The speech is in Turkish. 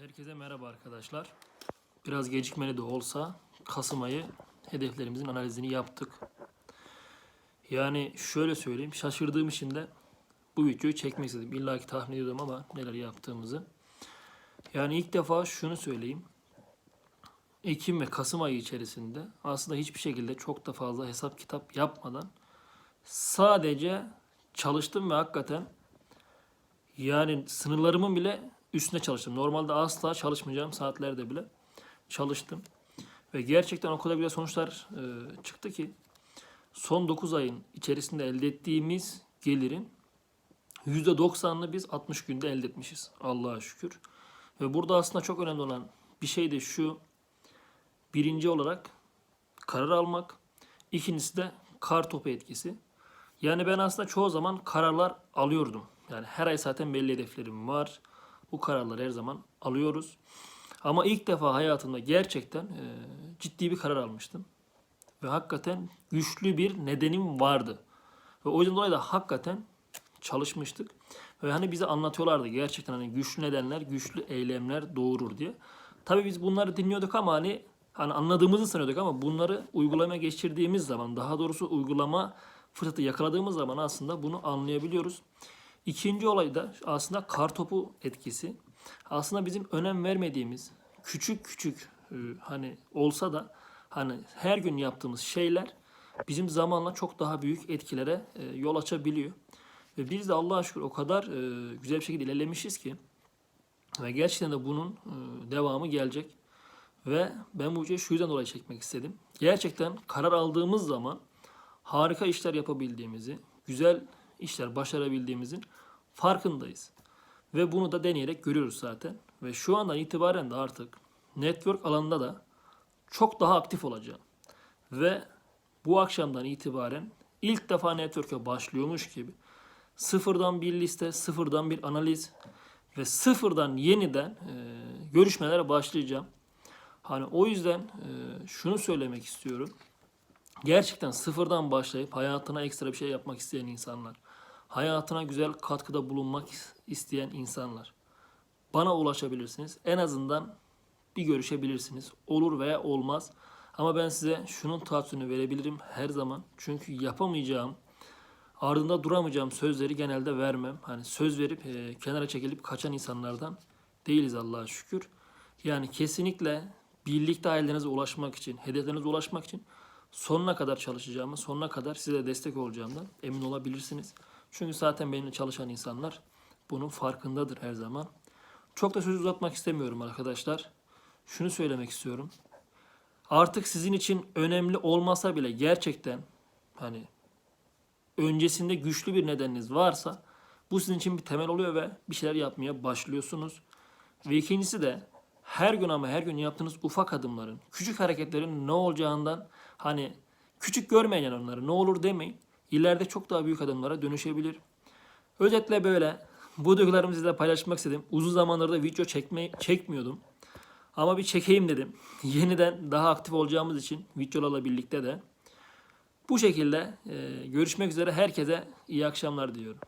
Herkese merhaba arkadaşlar. Biraz gecikmeli de olsa Kasım ayı hedeflerimizin analizini yaptık. Yani şöyle söyleyeyim, şaşırdığım için de bu videoyu çekmek istedim. İlla ki tahmin ediyordum ama neler yaptığımızı. Yani ilk defa şunu söyleyeyim. Ekim ve Kasım ayı içerisinde aslında hiçbir şekilde çok da fazla hesap kitap yapmadan sadece çalıştım ve hakikaten yani sınırlarımın bile üstüne çalıştım. Normalde asla çalışmayacağım saatlerde bile çalıştım. Ve gerçekten o kadar güzel sonuçlar e, çıktı ki son 9 ayın içerisinde elde ettiğimiz gelirin %90'ını biz 60 günde elde etmişiz. Allah'a şükür. Ve burada aslında çok önemli olan bir şey de şu. Birinci olarak karar almak. İkincisi de kar topu etkisi. Yani ben aslında çoğu zaman kararlar alıyordum. Yani her ay zaten belli hedeflerim var. Bu kararları her zaman alıyoruz. Ama ilk defa hayatımda gerçekten e, ciddi bir karar almıştım. Ve hakikaten güçlü bir nedenim vardı. Ve o yüzden dolayı da hakikaten çalışmıştık. Ve hani bize anlatıyorlardı gerçekten hani güçlü nedenler, güçlü eylemler doğurur diye. Tabii biz bunları dinliyorduk ama hani hani anladığımızı sanıyorduk ama bunları uygulamaya geçirdiğimiz zaman, daha doğrusu uygulama fırsatı yakaladığımız zaman aslında bunu anlayabiliyoruz. İkinci olay da aslında kar topu etkisi. Aslında bizim önem vermediğimiz küçük küçük e, hani olsa da hani her gün yaptığımız şeyler bizim zamanla çok daha büyük etkilere e, yol açabiliyor. Ve biz de Allah'a şükür o kadar e, güzel bir şekilde ilerlemişiz ki ve gerçekten de bunun devamı gelecek. Ve ben bu videoyu şu yüzden dolayı çekmek istedim. Gerçekten karar aldığımız zaman harika işler yapabildiğimizi, güzel işler başarabildiğimizin farkındayız. Ve bunu da deneyerek görüyoruz zaten. Ve şu andan itibaren de artık network alanında da çok daha aktif olacağım. Ve bu akşamdan itibaren ilk defa network'e başlıyormuş gibi sıfırdan bir liste, sıfırdan bir analiz ve sıfırdan yeniden e, görüşmelere başlayacağım. Hani o yüzden e, şunu söylemek istiyorum. Gerçekten sıfırdan başlayıp hayatına ekstra bir şey yapmak isteyen insanlar, hayatına güzel katkıda bulunmak isteyen insanlar bana ulaşabilirsiniz. En azından bir görüşebilirsiniz. Olur veya olmaz. Ama ben size şunun tavsiyesini verebilirim her zaman. Çünkü yapamayacağım, ardında duramayacağım sözleri genelde vermem. Hani söz verip e, kenara çekilip kaçan insanlardan değiliz Allah'a şükür. Yani kesinlikle birlikte ailelerinize ulaşmak için, hedeflerinize ulaşmak için sonuna kadar çalışacağımı, sonuna kadar size destek olacağımdan emin olabilirsiniz. Çünkü zaten benimle çalışan insanlar bunun farkındadır her zaman. Çok da söz uzatmak istemiyorum arkadaşlar. Şunu söylemek istiyorum. Artık sizin için önemli olmasa bile gerçekten hani öncesinde güçlü bir nedeniniz varsa bu sizin için bir temel oluyor ve bir şeyler yapmaya başlıyorsunuz. Ve ikincisi de her gün ama her gün yaptığınız ufak adımların, küçük hareketlerin ne olacağından hani küçük görmeyin onları ne olur demeyin. İleride çok daha büyük adımlara dönüşebilir. Özetle böyle. Bu duygularımı sizle paylaşmak istedim. Uzun zamandır da video çekme, çekmiyordum. Ama bir çekeyim dedim. Yeniden daha aktif olacağımız için videolarla birlikte de. Bu şekilde e, görüşmek üzere herkese iyi akşamlar diliyorum.